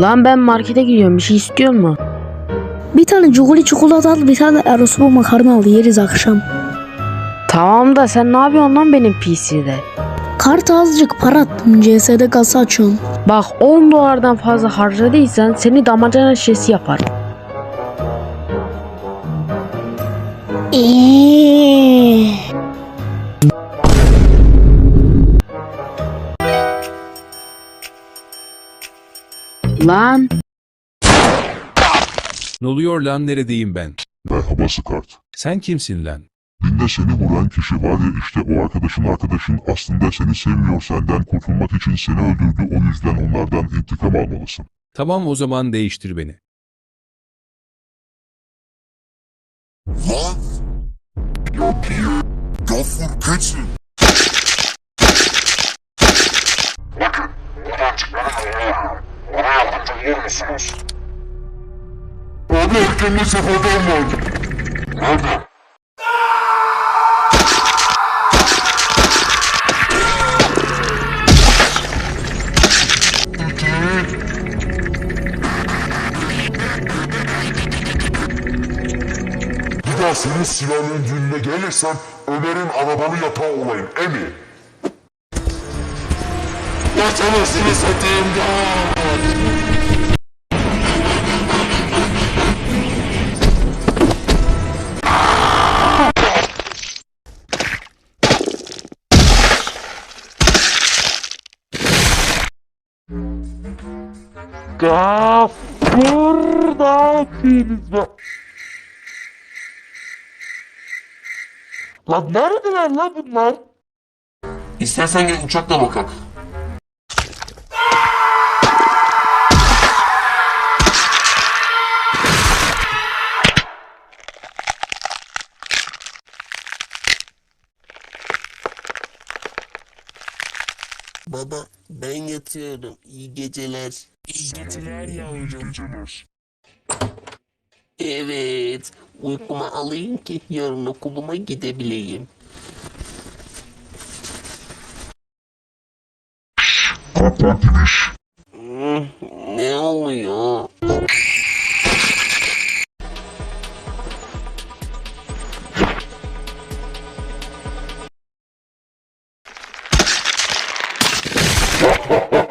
Lan ben markete gidiyorum bir şey istiyor mu? Bir tane cuguli çikolata al bir tane erosoba makarna al yeriz akşam. Tamam da sen ne yapıyorsun lan benim PC'de? Kart azıcık para attım CS'de kasa açıyorum. Bak 10 dolardan fazla harcadıysan seni damacana şişesi yaparım. Eee. Lan Ne oluyor lan neredeyim ben? Merhaba Skart. Sen kimsin lan? Dinde seni vuran kişi var ya işte o arkadaşın arkadaşın aslında seni sevmiyor senden kurtulmak için seni öldürdü o yüzden onlardan intikam almalısın. Tamam o zaman değiştir beni. Lan! Gafur keçi! Musunuz? Abi erkenli seferden var. Nerede? Bir daha senin silahın düğününe gelirsem Ömer'in arabanı yatağı olayım emi. Kaç anasını satayım da. Da yapıyorsunuz be? Lan neredeler lan bunlar? İstersen gel uçakla bakak. Baba ben yatıyorum. İyi geceler. İyi geceler yavrum. Geceler. Evet. Uykumu alayım ki yarın okuluma gidebileyim. Timiş. Hmm, ne oluyor? Ha ha ha!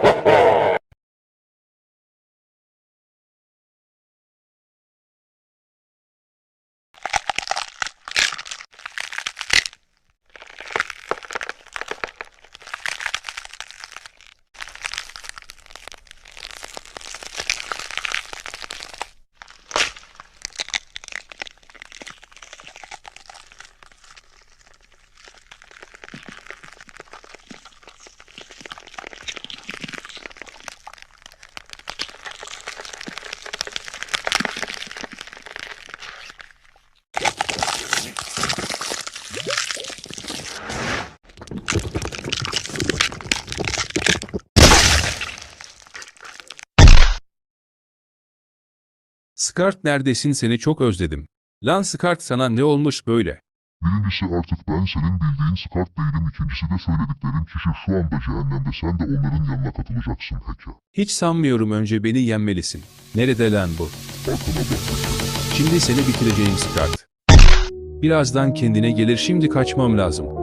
Skart neredesin seni çok özledim. Lan Skart sana ne olmuş böyle? Birincisi artık ben senin bildiğin Skart değilim. İkincisi de söylediklerin kişi şu anda cehennemde. Sen de onların yanına katılacaksın Heke. Hiç sanmıyorum önce beni yenmelisin. Nerede lan bu? Arkana bak. Şimdi seni bitireceğim Skart. Birazdan kendine gelir şimdi kaçmam lazım.